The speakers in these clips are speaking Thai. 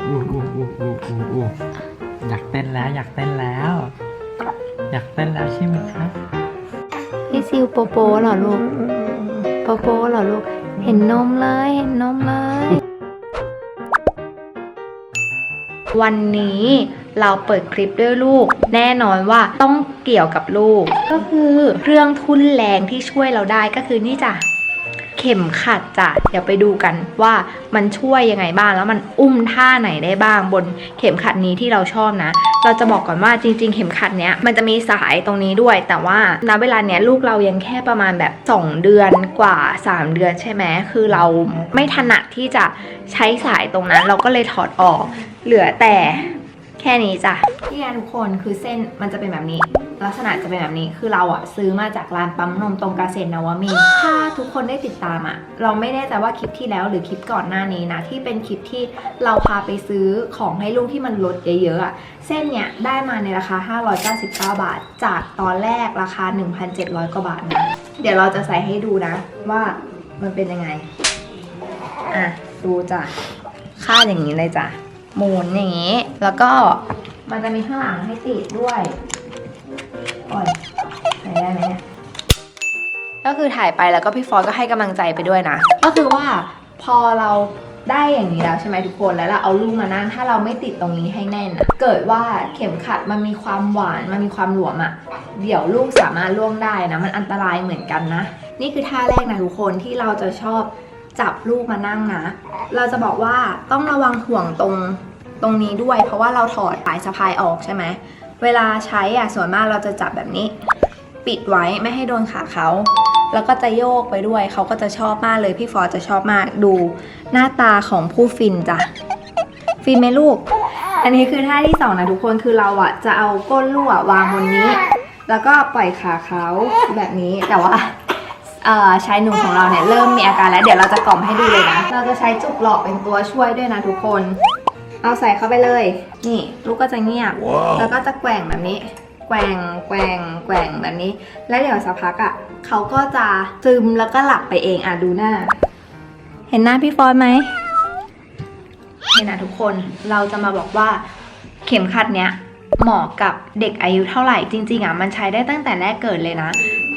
อู้อู้อู้อู้อู้อู้อยากเต้นแล้วอยากเต้นแล้ว อยากเต้นแล้วใช่ไหมครับพี่ซิวโปโปเหรอลูกโปโปเหรอลูก เห็นนมเลยเห็นนมเลย วันนี้เราเปิดคลิปด้วยลูก แน่นอนว่าต้องเกี่ยวกับลูก ก็คือเครื่องทุนแรงที่ช่วยเราได้ก็คือนี่จ้ะ ข็มขัดจ้ะเดี๋ยวไปดูกันว่ามันช่วยยังไงบ้าง แล้วมันอุ้มท่าไหนได้บ้างบนเข็มขัดนี้ที่เราชอบนะ เราจะบอกก่อนว่าจริง ๆ เข็มขัดเนี้ยมันจะมีสายตรงนี้ด้วย แต่ว่าณเวลาเนี้ยลูกเรายังแค่ประมาณแบบ 2 เดือนกว่า 3 เดือนใช่ไหมคือเราไม่ถนัดที่จะใช้สายตรงนั้น เราก็เลยถอดออก เหลือแต่ ค่นี้จ้ะที่ทุกคนคือเส้นมันจะเป็นแบบนี้ ลักษณะจะเป็นแบบนี้คือเราอะซื้อมาจากร้านปั๊มนมตรงเกษตรนวมินถ้าทุกคนได้ติดตามอะเราไม่แน่ใจว่าคลิปที่แล้วหรือคลิปก่อนหน้านี้นะที่เป็นคลิปที่เราพาไปซื้อของให้ลูกที่มันลดเยอะๆอะเส้นเนี้ยได้มาในราคา 599 บาท จากตอนแรกราคา 1,700 กว่าบาทนะเดี๋ยวเราจะใส่ให้ดูนะ ว่ามันเป็นยังไงอะดูจ้ะค่าอย่างนี้เลยจ้ะ หมุนอย่างนี้ แล้วก็มันจะมีข้างหลังให้ติดด้วยโอ้ยใส่ได้ไหมเนี่ยก็คือถ่ายไปแล้วก็พี่ฟอสก็ให้กำลังใจไปด้วยนะ ก็คือว่าพอเราได้อย่างนี้แล้วใช่ไหมทุกคนแล้วเราเอาลูกมานั่งถ้าเราไม่ติดตรงนี้ให้แน่นอะเกิดว่าเข็มขัดมันมีความหวานมันมีความหลวมอะเดี๋ยวลูกสามารถล่วงได้นะ มันอันตรายเหมือนกันนะ นี่คือท่าแรกนะทุกคนที่เราจะชอบ จับลูกมานั่งนะ เราจะบอกว่าต้องระวังห่วงตรงตรงนี้ด้วย เพราะว่าเราถอดสายสะพายออกใช่ไหม เวลาใช้อะส่วนมากเราจะจับแบบนี้ ปิดไว้ไม่ให้โดนขาเขา แล้วก็จะโยกไปด้วยเขาก็จะชอบมากเลยพี่ฟอจะชอบมากดูหน้าตาของผู้ฟินจ้ะฟินไหมลูก อันนี้คือท่าที่สองนะทุกคนคือเราอะจะเอาก้นลูกอะวางบนนี้ แล้วก็ปล่อยขาเขาแบบนี้แต่ว่า เอ่อชายหนุ่มของเราเนี่ยเริ่มมีอาการแล้ว เดี๋ยวเราจะกล่อมให้ดูเลยนะ เราจะใช้จุกหลอกเป็นตัวช่วยด้วยนะทุกคน เอาใส่เข้าไปเลย นี่ ลูกก็จะเงียบ แล้วก็จะแกว่งแบบนี้ แกว่งแกว่งแกว่งแบบนี้ แล้วเดี๋ยวสักพักอะเขาก็จะซึมแล้วก็หลับไปเองอะดูหน้า เห็นหน้าพี่ฟอยไหมนี่นะทุกคนเราจะมาบอกว่าเข็มขัดเนี้ยเหมาะกับเด็กอายุเท่าไหร่จริงๆอะมันใช้ได้ตั้งแต่แรกเกิดเลยนะ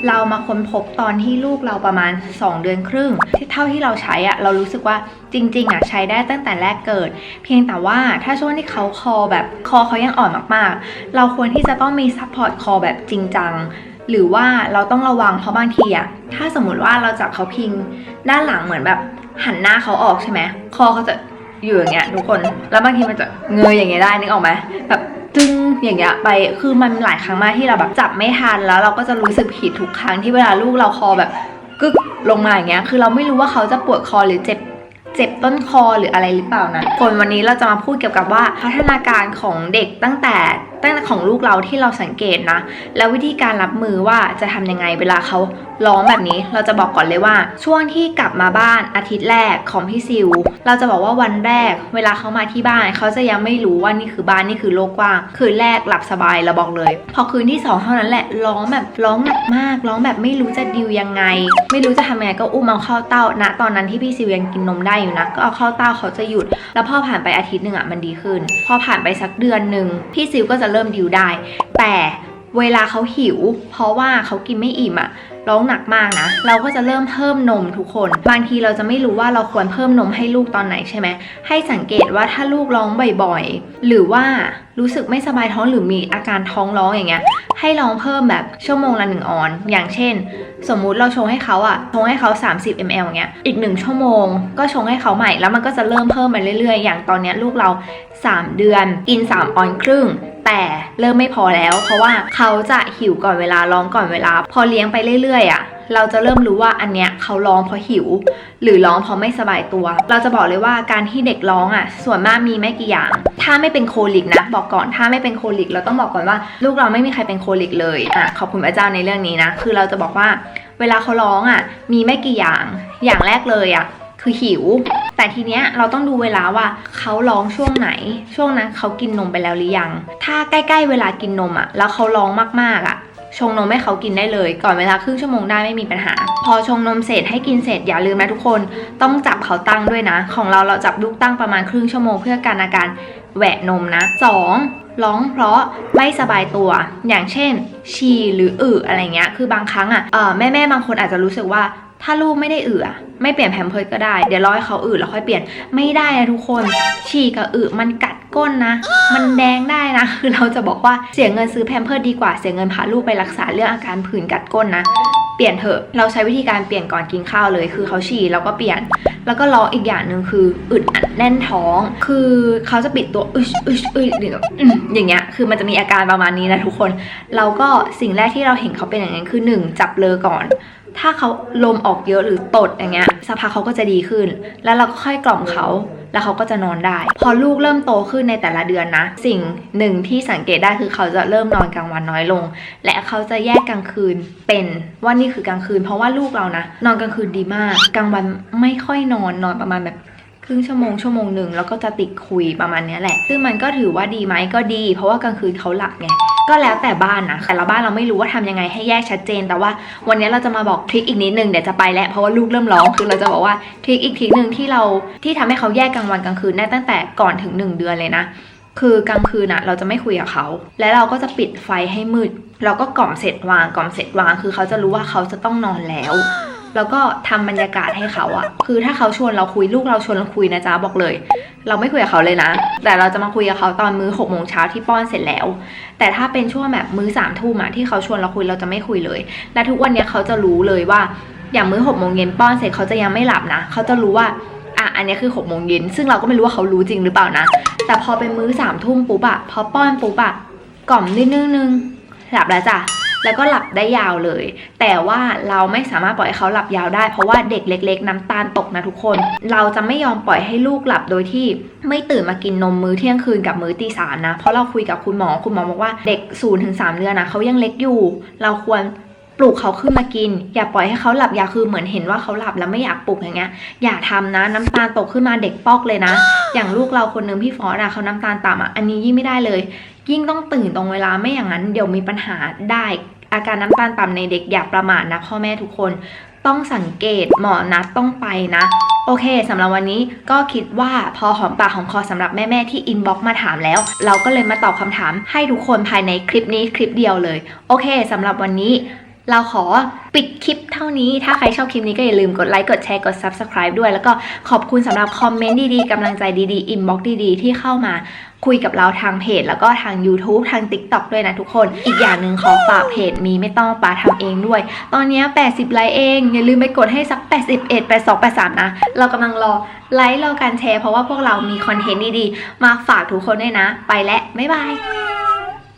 เรามาค้นพบตอนที่ลูกเราประมาณ 2 เดือนครึ่ง ที่เท่าที่เราใช้อะเรารู้สึกว่าจริงๆอะใช้ได้ตั้งแต่แรกเกิด เพียงแต่ว่าถ้าช่วงที่เขาคอแบบคอเขายังอ่อนมากๆ เราควรที่จะต้องมีซัพพอร์ตคอแบบจริงจังหรือว่าเราต้องระวังเพราะบางทีอะถ้าสมมติว่าเราจับเขาพิงด้านหลังเหมือนแบบหันหน้าเขาออกใช่ไหมคอเขาจะอยู่อย่างเงี้ยทุกคน แล้วบางทีมันจะเงยอย่างเงี้ยได้นึกออกไหมแบบ จึงอย่างเงี้ยไปคือมันหลายครั้งมากที่เราแบบจับไม่ทันแล้วเราก็จะรู้สึกผิดทุกครั้งที่เวลาลูกเราคอแบบกึกลงมาอย่างเงี้ยคือเราไม่รู้ว่าเขาจะปวดคอหรือเจ็บเจ็บต้นคอหรืออะไรหรือเปล่านะคนวันนี้เราจะมาพูดเกี่ยวกับว่าพัฒนาการของเด็กตั้งแต่ ตั้งแต่ของลูกเราที่เราสังเกตนะ แล้ววิธีการรับมือว่าจะทำยังไงเวลาเขาร้องแบบนี้ เราจะบอกก่อนเลยว่า ช่วงที่กลับมาบ้านอาทิตย์แรกของพี่ซิว เราจะบอกว่าวันแรก เวลาเขามาที่บ้านเขาจะยังไม่รู้ว่านี่คือบ้านนี่คือโลกกว้างคืนแรกหลับสบายเราบอกเลย พอคืนที่สองเท่านั้นแหละร้องแบบร้องหนักมากร้องแบบไม่รู้จะดิวยังไง ไม่รู้จะทำยังไงก็อุ้มเอาเข้าเต้าณตอนนั้นที่พี่ซิวยังกินนมได้อยู่นะก็เอาเข้าเต้าเขาจะหยุด แล้วพอผ่านไปอาทิตย์หนึ่งอะมันดีขึ้น พอผ่านไปสักเดือนหนึ่งพี่ซิวก็จะเริ่มดิวได้ แต่เวลาเขาหิว เพราะว่าเขากินไม่อิ่มอะ ร้องหนักมากนะ เราก็จะเริ่มเพิ่มนมทุกคน บางทีเราจะไม่รู้ว่าเราควรเพิ่มนมให้ลูกตอนไหนใช่ไหม ให้สังเกตว่าถ้าลูกร้องบ่อยๆ หรือว่ารู้สึกไม่สบายท้องหรือมีอาการท้องร้องอย่างเงี้ย ให้ลองเพิ่มแบบชั่วโมงละหนึ่งออน อย่างเช่น สมมุติเราชงให้เขาอะชงให้เขา 30 ml อย่างเงี้ย อีกหนึ่งชั่วโมง ก็ชงให้เขาใหม่ แล้วมันก็จะเริ่มเพิ่มไปเรื่อยๆ อย่างตอนเนี้ยลูกเรา 3 เดือนกิน 3 ออนครึ่งแต่เริ่มไม่พอแล้ว เพราะว่าเขาจะหิวก่อนเวลาร้องก่อนเวลา พอเลี้ยงไปเรื่อยๆอะเราจะเริ่มรู้ว่าอันเนี้ยเขาร้องเพราะหิว หรือร้องเพราะไม่สบายตัว เราจะบอกเลยว่าการที่เด็กร้องอะ ส่วนมากมีไม่กี่อย่าง ถ้าไม่เป็นโคลิกนะ บอกก่อนถ้าไม่เป็นโคลิก เราต้องบอกก่อนว่า ลูกเราไม่มีใครเป็นโคลิกเลยอะขอบคุณพระเจ้าในเรื่องนี้นะ คือเราจะบอกว่าเวลาเขาร้องอะมีไม่กี่อย่าง อย่างแรกเลยอะคือหิว แต่ทีเนี้ยเราต้องดูเวลาว่าเขาร้องช่วงไหน ช่วงนั้นเขากินนมไปแล้วหรือยัง ถ้าใกล้ๆเวลากินนมอะแล้วเขาร้องมากๆอะ ชงนมให้เขากินได้เลย ก่อนเวลาครึ่งชั่วโมงได้ไม่มีปัญหา พอชงนมเสร็จให้กินเสร็จอย่าลืมนะทุกคนต้องจับเขาตั้งด้วยนะ ของเราเราจับลูกตั้งประมาณครึ่งชั่วโมงเพื่อการอาการแหวะนมนะสองร้องเพราะไม่สบายตัว อย่างเช่น ฉี่หรืออึอะไรเงี้ย คือบางครั้งอะแม่แม่บางคนอาจจะรู้สึกว่า ถ้าลูกไม่ได้อึอะไม่เปลี่ยนแผมเพิร์สก็ได้ เดี๋ยวรอให้เขาอืดแล้วค่อยเปลี่ยนไม่ได้นะทุกคน ฉี่กับอึมันกัดก้นนะ มันแดงได้นะ คือเราจะบอกว่าเสียเงินซื้อแผมเพิร์สดีกว่าเสียเงินพาลูกไปรักษาเรื่องอาการผื่นกัดก้นนะ เปลี่ยนเถอะ เราใช้วิธีการเปลี่ยนก่อนกินข้าวเลย คือเขาฉี่แล้วก็เปลี่ยน แล้วก็รออีกอย่างหนึ่งคืออึดอัดแน่นท้อง คือเขาจะปิดตัวอึชอึชอึชอย่างเงี้ย คือมันจะมีอาการประมาณนี้นะทุกคน เราก็สิ่งแรกที่เราเห็นเขาเป็นอย่างนั้นคือหนึ่งจับเลอก่อนถ้าเขาลมออกเยอะหรือตดอย่างเงี้ยสักพักเขาก็จะดีขึ้น แล้วเราก็ค่อยกล่อมเขา แล้วเขาก็จะนอนได้ พอลูกเริ่มโตขึ้นในแต่ละเดือนนะ สิ่งหนึ่งที่สังเกตได้คือเขาจะเริ่มนอนกลางวันน้อยลง และเขาจะแยกกลางคืนเป็นว่านี่คือกลางคืน เพราะว่าลูกเรานะ นอนกลางคืนดีมาก กลางวันไม่ค่อยนอนนอนประมาณแบบครึ่งชั่วโมงชั่วโมงหนึ่งแล้วก็จะติดคุยประมาณนี้แหละ ซึ่งมันก็ถือว่าดีไหมก็ดี เพราะว่ากลางคืนเขาหลับไง ก็แล้วแต่บ้านนะแต่ละบ้านเราไม่รู้ว่าทำยังไงให้แยกชัดเจน แต่ว่าวันนี้เราจะมาบอกทริคอีกนิดนึงเดี๋ยวจะไปแล้วเพราะว่าลูกเริ่มร้องคือเราจะบอกว่าทริคอีกทริคหนึ่งที่เราที่ทำให้เขาแยกกลางวันกลางคืนได้ตั้งแต่ก่อนถึง 1 เดือนเลยนะคือกลางคืนอะเราจะไม่คุยกับเขา และเราก็จะปิดไฟให้มืด เราก็กล่อมเสร็จวางกล่อมเสร็จวาง คือเขาจะรู้ว่าเขาจะต้องนอนแล้ว แล้วก็ทำบรรยากาศให้เขาอะคือถ้าเขาชวนเราคุยลูกเราชวนเราคุยนะจ๊ะบอกเลย เราไม่คุยกับเขาเลยนะ แต่เราจะมาคุยกับเขาตอนมื้อหกโมงเช้าที่ป้อนเสร็จแล้ว แต่ถ้าเป็นช่วงแบบมื้อสามทุ่มอะที่เขาชวนเราคุยเราจะไม่คุยเลย และทุกวันเนี้ยเขาจะรู้เลยว่า อย่างมื้อหกโมงเย็นป้อนเสร็จเขาจะยังไม่หลับนะเขาจะรู้ว่าอะอันนี้คือหกโมงเย็นซึ่งเราก็ไม่รู้ว่าเขารู้จริงหรือเปล่านะ แต่พอเป็นมื้อสามทุ่มปุ๊บอะพอป้อนปุ๊บอะกล่อมนิดนึงนึงหลับแล้วจ้ะ แล้วก็หลับได้ยาวเลย แต่ว่าเราไม่สามารถปล่อยให้เขาหลับยาวได้ เพราะว่าเด็กเล็ก ๆ น้ำตาลตกนะทุกคน เราจะไม่ยอมปล่อยให้ลูกหลับโดยที่ไม่ตื่นมากินนมมื้อเที่ยงคืนกับมื้อตีสามนะ เพราะเราคุยกับคุณหมอคุณหมอบอกว่าเด็ก0ูนถึงสเดือนนะเขายังเล็กอยู่ เราควร ปลุกเขาขึ้นมากิน อย่าปล่อยให้เขาหลับยาคือเหมือนเห็นว่าเขาหลับแล้วไม่อยากปลุกอย่างเงี้ย อย่าทำนะน้ำตาลตกขึ้นมาเด็กปอกเลยนะ อย่างลูกเราคนนึงพี่ฟอสอะเขาน้ำตาลต่ำอะอันนี้ยิ่งไม่ได้เลย ยิ่งต้องตื่นตรงเวลาไม่อย่างนั้น เดี๋ยวมีปัญหาได้อาการน้ำตาลต่ำในเด็กอย่าประมาทนะพ่อแม่ทุกคนต้องสังเกตหมอนัดต้องไปนะ โอเคสำหรับวันนี้ก็คิดว่าพอหอมปากหอมคอสำหรับแม่ ๆ ที่อินบ็อกมาถามแล้ว เราก็เลยมาตอบคำถามให้ทุกคนภายในคลิปนี้คลิปเดียวเลย โอเคสำหรับวันนี้ เราขอปิดคลิปเท่านี้ ถ้าใครชอบคลิปนี้ก็อย่าลืมกดไลค์ กดแชร์ กด Subscribe ด้วย แล้วก็ขอบคุณสำหรับคอมเมนต์ดีๆกำลังใจดีๆ อินบ็อกซ์ดีๆ ที่เข้ามาคุยกับเราทางเพจ แล้วก็ทาง YouTube ทาง TikTok ด้วยนะทุกคน อีกอย่างหนึ่งขอฝากเพจมีไม่ต้องปาทำเองด้วย ตอนนี้ 80 ไลค์เอง อย่าลืมไปกดให้สัก 81 82 83 นะ เรากำลังรอไลค์รอการแชร์เพราะว่าพวกเรามีคอนเทนต์ดีๆ มาฝากทุกคนด้วยนะ ไปแล้วบ๊ายบาย